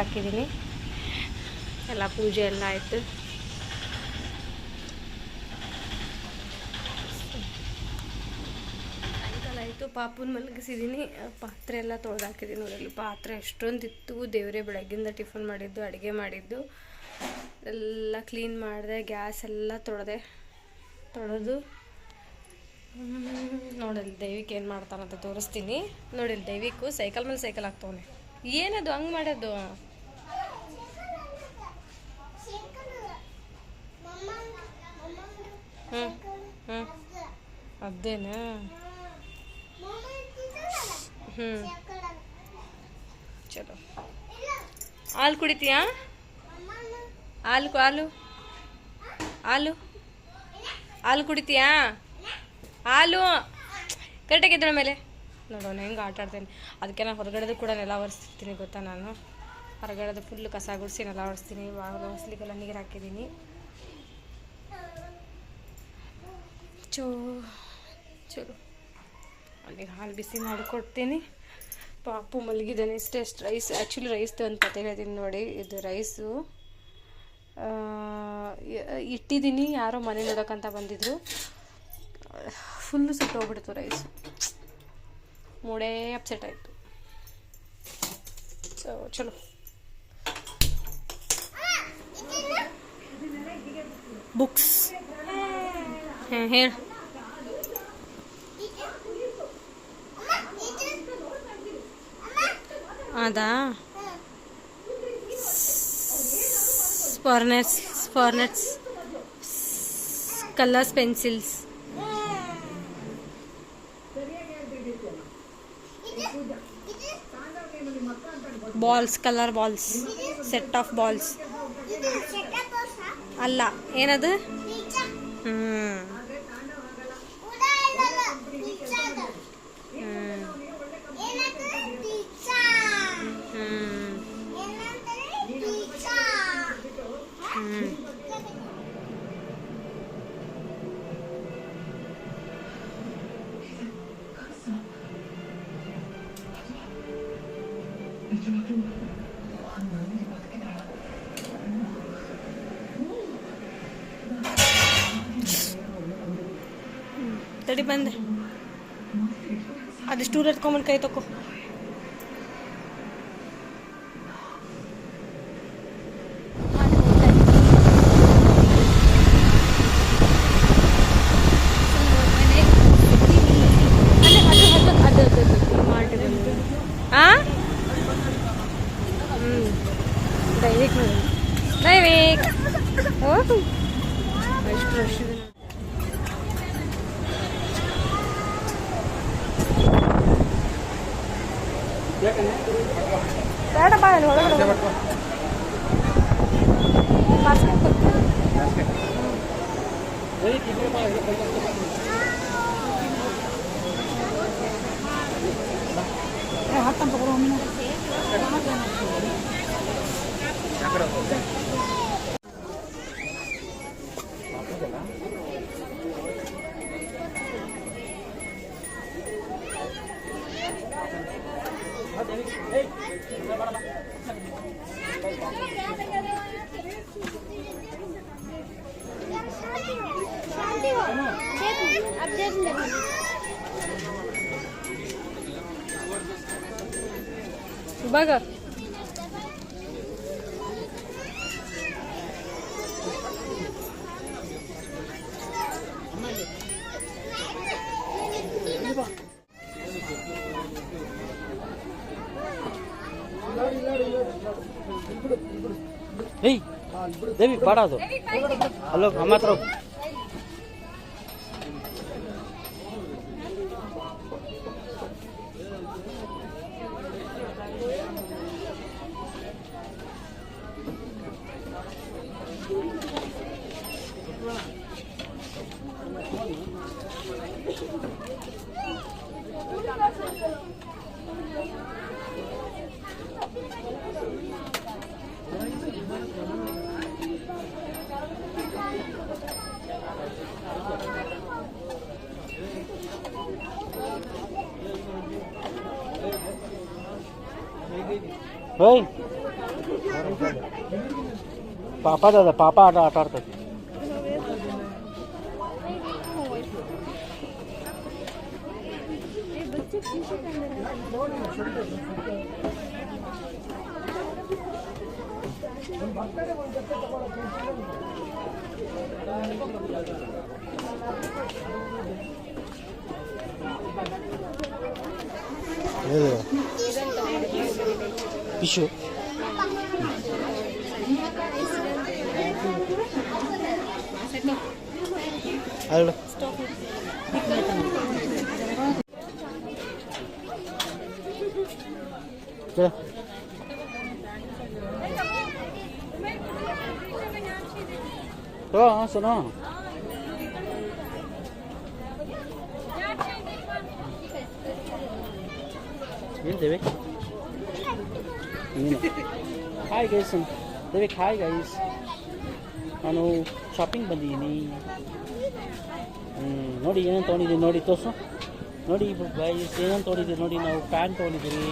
ಹಾಕಿದ್ದೀನಿ. ಎಲ್ಲ ಪೂಜೆ ಎಲ್ಲ ಆಯಿತು. ಆಯಿತು, ಪಾಪುನ ಮಲಗಿಸಿದ್ದೀನಿ ಪಾತ್ರೆ ಎಲ್ಲ ತೊಳೆದಾಕಿದ್ದೀನಿ ಅವರಲ್ಲಿ ಪಾತ್ರೆ ಎಷ್ಟೊಂದಿತ್ತು. ದೇವರೇ ಬೆಳಗ್ಗಿಂದ ಟಿಫನ್ ಮಾಡಿದ್ದು, ಅಡುಗೆ ಮಾಡಿದ್ದು. ಎಲ್ಲ ಕ್ಲೀನ್ ಮಾಡಿದೆ ಗ್ಯಾಸ್ ಎಲ್ಲ ತೊಳೆದೆ. ತೊಳೆದು ನೋಡಲ್ಲಿ ದೈವಿಕ ಏನು ಮಾಡ್ತಾನಂತ ತೋರಿಸ್ತೀನಿ. ನೋಡಿಲ್ಲಿ ದೈವಿಕು ಸೈಕಲ್ ಮೇಲೆ ಸೈಕಲ್ ಹಾಕ್ತವನೆ. ಏನದು ಹಂಗೆ ಮಾಡೋದು? ಅದೇನಾ? ಹ್ಞೂ ಚಲೋ. ಹಾಲು ಕುಡಿತೀಯಾ? ಹಾಲು ಹಾಲು. ಹಾಲು. ಹಾಲು ಕುಡಿತೀಯಾ? ಹಾಲು. ಕರೆಕ್ಟಾಗಿ ಇದ್ದಳ ಮೇಲೆ. ನೋಡೋಣ ಹೆಂಗೆ ಆಟ ಆಡ್ತೇನೆ. ಅದಕ್ಕೆ ನಾನು ಹೊರಗಡೆದು ಕೂಡ ನೆಲ ಒರೆಸ್ತಿರ್ತೀನಿ ಗೊತ್ತಾ ನಾನು. ಹೊರಗಡೆದು ಫುಲ್ ಕಸ ಗುಡಿಸಿ ನೆಲ ಒರೆಸ್ತೀನಿ. ಬಾಗಿಲು ನೀರು ಹಾಕಿದ್ದೀನಿ. ಚೋ, ಚಲೋ. ಅವನಿಗೆ ಹಾಲು ಬಿಸಿ ಮಾಡಿಕೊಡ್ತೀನಿ. ಪಾಪು ಮಲಗಿದ್ದಾನೆ ಇಷ್ಟೇ, ಅಷ್ಟು ರೈಸ್ ಆ್ಯಕ್ಚುಲಿ ರೈಸ್ ಅಂತ ಕತೆ ಹೇಳ್ತೀನಿ ನೋಡಿ, ಇದು ರೈಸು ಇಟ್ಟಿದ್ದೀನಿ, ಯಾರೋ ಮನೆ ನೋಡೋಕ್ಕಂತ ಬಂದಿದ್ರು. ಫುಲ್ಲು ಸುಟ್ಟೋಗ್ಬಿಡ್ತು ರೈಸು ಮೂಡೇ ಅಪ್ಸೆಟ್ ಆಯಿತು. ಸೊ ಚಲೋ. ಬುಕ್ಸ್ ಹಾಂ ಹೇಳು. ಅದಾ? ಸ್ಪಾರ್ನೆಟ್ಸ್ ಸ್ಪರ್ನೆಟ್ಸ್ colours pencils balls colour balls set of balls ಅಲ್ಲ ಏನದು? ಹ್ಞೂ ತಡಿ ಬಂದೆ. ಅದು ಸ್ಟೂಲ್ ಎತ್ಕೊಂಬಂದು ಕೈ ತಕೋ ದೈವಿಕ್ ನೋಡಿ ದೈವಿಕ್ ಓಹ್ ಎಷ್ಟು ರಶ್ ಇದೆ ನೋಡಿ. ಬೇಡಪ್ಪ ಅಲ್ಲಿ ಒಳಗಡೆ ಹೋಗು. basket ಕೊಡು. बघ ಏಯ್ ದೇವಿ ಬೇಡ ಅದು ಅಲ್ಲೋ ನಮ್ಮ ಹತ್ರ ಹೋಗು. ಓಯ್ ಪಾಪ ಅದ ಪಾಪ ಆಟ ಆಟ ಆಡ್ತೈತಿ ಪಿಶು ಅಲ್ಲ ಚಲೋ ಹಾಂ ಸುನೋ ಏನು Devik hi guys Devik hi guys ನಾನು ಶಾಪಿಂಗ್ ಬಂದಿದ್ದೀನಿ. ನೋಡಿ ಏನೇನು ತೊಗೊಂಡಿದ್ದೀನಿ ನೋಡಿ, ತೋರಿಸು. ನೋಡಿ ಗೈಸ್ ಏನೇನು ತೊಗೊಂಡಿದ್ದೀವಿ ನೋಡಿ, ನಾವು ಪ್ಯಾನ್ ತೊಗೊಂಡಿದ್ದೀವಿ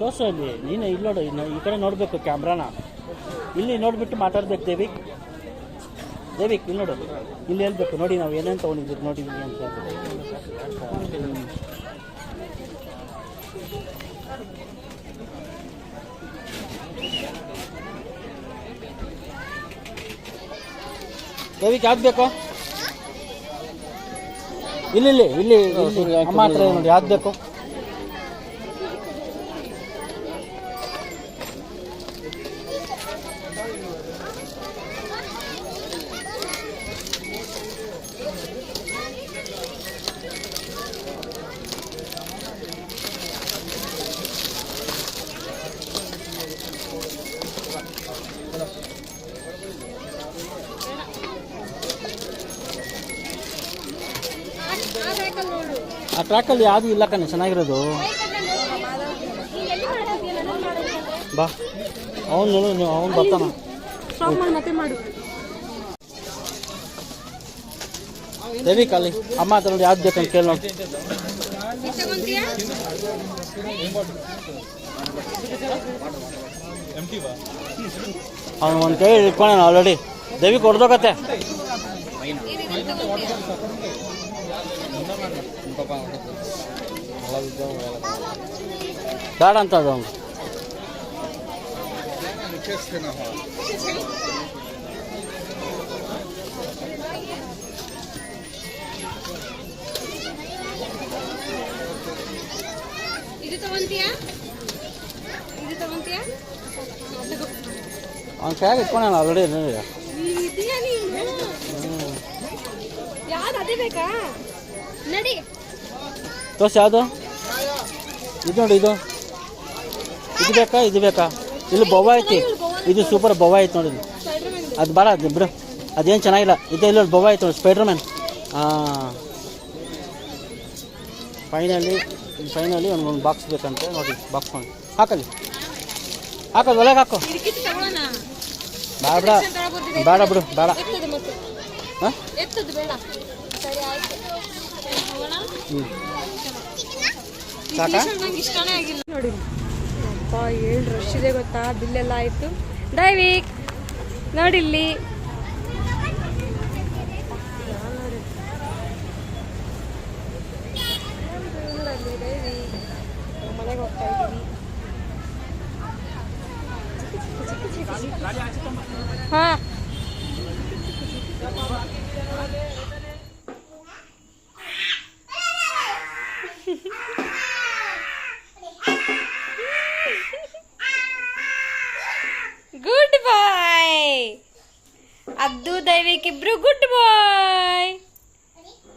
ತೋರಿಸು ಅಲ್ಲಿ. ನೀನು ಇಲ್ಲಿ ನೋಡು ಈ ಕಡೆ ನೋಡಬೇಕು ಕ್ಯಾಮ್ರಾನ ಇಲ್ಲಿ ನೋಡಿಬಿಟ್ಟು ಮಾತಾಡ್ಬೇಕು ದೇವಿಕ್. ದೇವಿಕ್, ಇಲ್ಲಿ ನೋಡು. ಇಲ್ಲಿ ಹೇಳ್ಬೇಕು, ನೋಡಿ ನಾವು ಏನೇನು ತೊಗೊಂಡಿದ್ದೀವಿ ನೋಡಿದ್ದೀವಿ ಅಂತ ದೇವಿಕ್ ಯಾವ್ದು ಬೇಕು? ಇಲ್ಲಿ ಇಲ್ಲಿ ಇಲ್ಲಿ ಮಾತ್ರ ನೋಡಿ ಯಾವ್ದು ಬೇಕು? ಟ್ರ್ಯಾಕಲ್ಲಿ ಯಾವುದು ಇಲ್ಲ ಕಣೆ ಚೆನ್ನಾಗಿರೋದು. ಬಾ. ಅವನು ಅವನು ಬರ್ತಾನ. ಮತ್ತೆ ಮಾಡು. ದೇವಿಕ್ ಅಲ್ಲಿ ಅಮ್ಮ ಹತ್ರ ನೋಡಿ ಯಾವ್ದು ಬೇಕಂತ ಕೇಳಿ ನೋಡಿ. ಅವನು ಒಂದು ಕೈ ಇಟ್ಕೊಂಡ ಆಲ್ರೆಡಿ ದೇವಿ ಹೊಡೆದೋಗತ್ತೆ ಬೇಡ ಅಂತ ಅದು. ಅವ್ನು ಕೈಯಾಗ ಇಟ್ಕೊಂಡ ಆಲ್ರೆಡಿ ಯಾವ್ದು ಅದೇ ಬೇಕಾ? ನಡಿ. ತೋರ್ಸಿ ಯಾವುದು? ಇದು ನೋಡಿ ಇದು. ಇದು ಬೇಕಾ ಇದು ಬೇಕಾ? ಇಲ್ಲಿ ಬೊವ್ವ ಐತಿ. ಇದು ಸೂಪರ್ ಬೊವ್ವ ಐತಿ ನೋಡಿ ಅದು ಬೇಡ ಅದು ಬಿಡು. ಅದೇನು ಚೆನ್ನಾಗಿಲ್ಲ. ಇದು ಇಲ್ಲಿ ನೋಡಿ ಬೊವ್ವ ಐತಿ ನೋಡಿ ಸ್ಪೈಡರ್ ಮ್ಯಾನ್ ಹಾಂ ಫೈನಲಿ ಫೈನಲಿ ಒಂದು ಬಾಕ್ಸ್ ಬೇಕಂತೆ. ನೋಡಿ ಬಾಕ್ಸ್ ಮಾಡಿ ಹಾಕಲ್ಲಿ. ಹಾಕೋದು ಒಳಗೆ ಹಾಕು. ಬೇಡ ಬೇಡ ಬಿಡು ಬೇಡ. ಹಾಂ? ನೋಡಿ ಅಪ್ಪ ಏಳು ರಶ್ ಇದೆ ಗೊತ್ತಾ? ಬಿಲ್ಲೆಲ್ಲ ಆಯ್ತು. ದೈವಿಕ್ ನೋಡಿಲ್ಲಿ ಮನೆಗೆ ಗುಡ್ ಬಾಯ್ ಅದ್ದು ದೈವಿಕ್ ಇಬ್ರು ಗುಡ್ ಬಾಯ್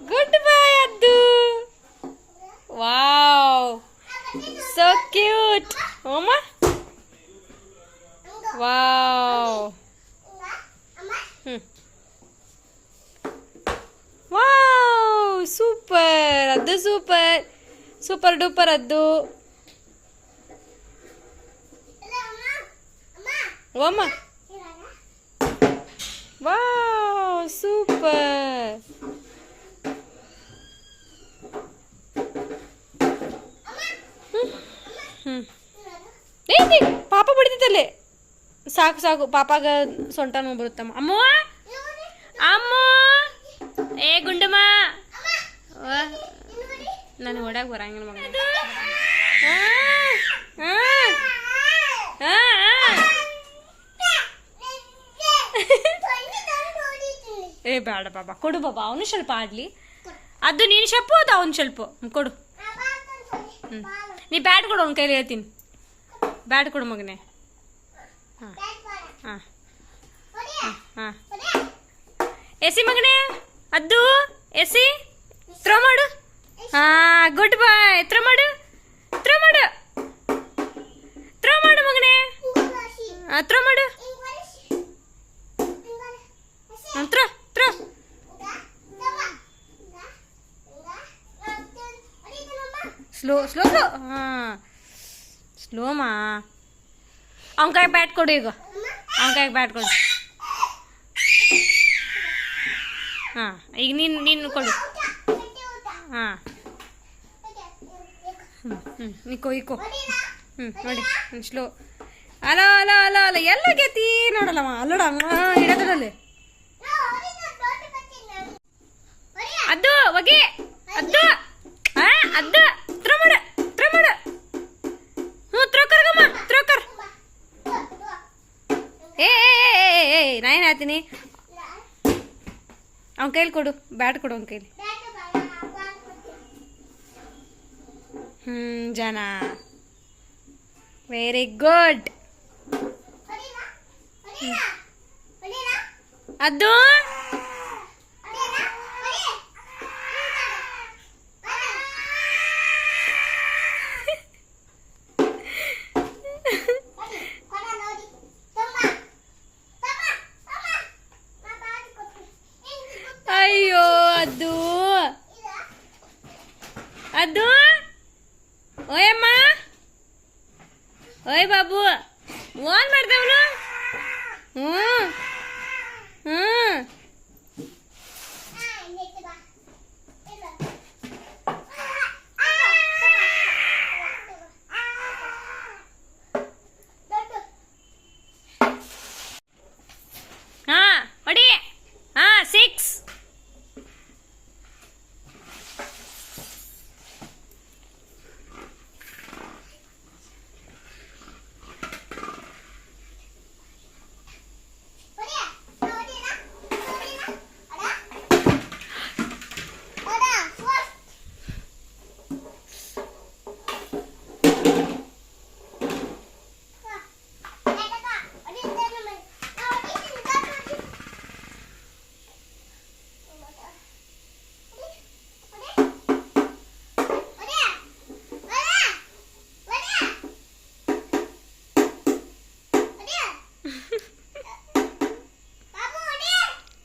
ಗುಡ್ ಬಾಯ್ ಅದ್ದು ವಾವ್ ಸೋ ಕ್ಯೂಟ್ ಓಮ ವಾವ್ ಹ್ಮ್ ವಾವ್ ಸೂಪರ್ ಅದು ಸೂಪರ್ ಸೂಪರ್ ಡೂಪರ್ ಅದ್ದು ಓಮ ವಾವ್ ಸೂಪರ್ ಹ್ಮ್. ಏ ಪಾಪ ಬಡಿತೈತಲ್ಲಿ ಸಾಕು ಸಾಕು. ಪಾಪಾಗ ಸೊಂಟ ನೋವು ಬರುತ್ತಮ್ಮ. ಅಮ್ಮ? ಅಮ್ಮ? ಏ ಗುಂಡಮ್ಮ? ನನಗೆ ಹೊಡ್ಯಾಗ ಬರಂಗಿಲ್ಲ ಮಗ ಏ ಬೇಡ ಬಾಬಾ. ಕೊಡು ಬಾಬಾ. ಅವನು ಸ್ವಲ್ಪ ಆಡ್ಲಿ ಅದು ನೀನು ಸ್ವಲ್ಪ ಅದು ಅವನು ಸ್ವಲ್ಪ ಕೊಡು. ಹ್ಞೂ ನೀ ಬ್ಯಾಟ್ ಕೊಡು ಅವ್ನ ಕೈಲಿ ಹೇಳ್ತೀನಿ. ಬ್ಯಾಟ್ ಕೊಡು ಮಗನೇ. ಹಾಂ. ಹಾಂ. ಹಾಂ. ಎಸಿ ಮಗನೇ, ಅದ್ದು ಎಸಿ ಥ್ರೋ ಮಾಡು. ಹಾಂ ಗುಡ್ ಬಾಯ್ ಥ್ರೋ ಮಾಡು ಥ್ರೋ ಮಾಡು ಥ್ರೋ ಮಾಡು ಮಗನೇ ಥ್ರೋ ಮಾಡು ಥ್ರೋ ಥ್ರೋ ಸ್ಲೋ ಸ್ಲೋ ಸ್ಲೋ ಹಾಂ ಸ್ಲೋಮಾ ಅವನ ಕೈ ಬ್ಯಾಟ್ ಕೊಡು ಈಗ ಅವನ ಕೈಗೆ ಬ್ಯಾಟ್ ಕೊಡು ಹಾಂ ಈಗ ನೀನು ನೀನು ಕೊಡು ಹಾಂ ಹ್ಞೂ ಹ್ಞೂ ಇಕೋ ಇಕೋ ಹ್ಞೂ ನೋಡಿ ಸ್ಲೋ ಅಲ ಅಲ ಅಲ ಅಲ ಎಲ್ಲ ಗೆತಿ ನೋಡಲ್ಲಮ್ಮ ಅಲ್ಲೋಡ ಹಿಡದಲ್ಲಿ ಹೇಳ್ತೀನಿ. ಅವನ ಕೈಲಿ ಕೊಡು ಬ್ಯಾಟ್ ಕೊಡು ಅವನ ಕೈಲಿ. ಹ್ಮ್ ಜನ. ವೆರಿ ಗುಡ್ ಅದು ಅಯ್ಯೋ ಅದು ಅದು ಓಯಮ್ಮ ಓಯ್ ಬಾಬು ಓನ್ ಮಾಡ್ದವನು ಹ್ಞೂ ಹ್ಞೂ ಹಾ ಹೊಡಿ ಹಾ ಸಿಕ್ಸ್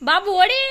ಬಾಬು ಹೊಡಿ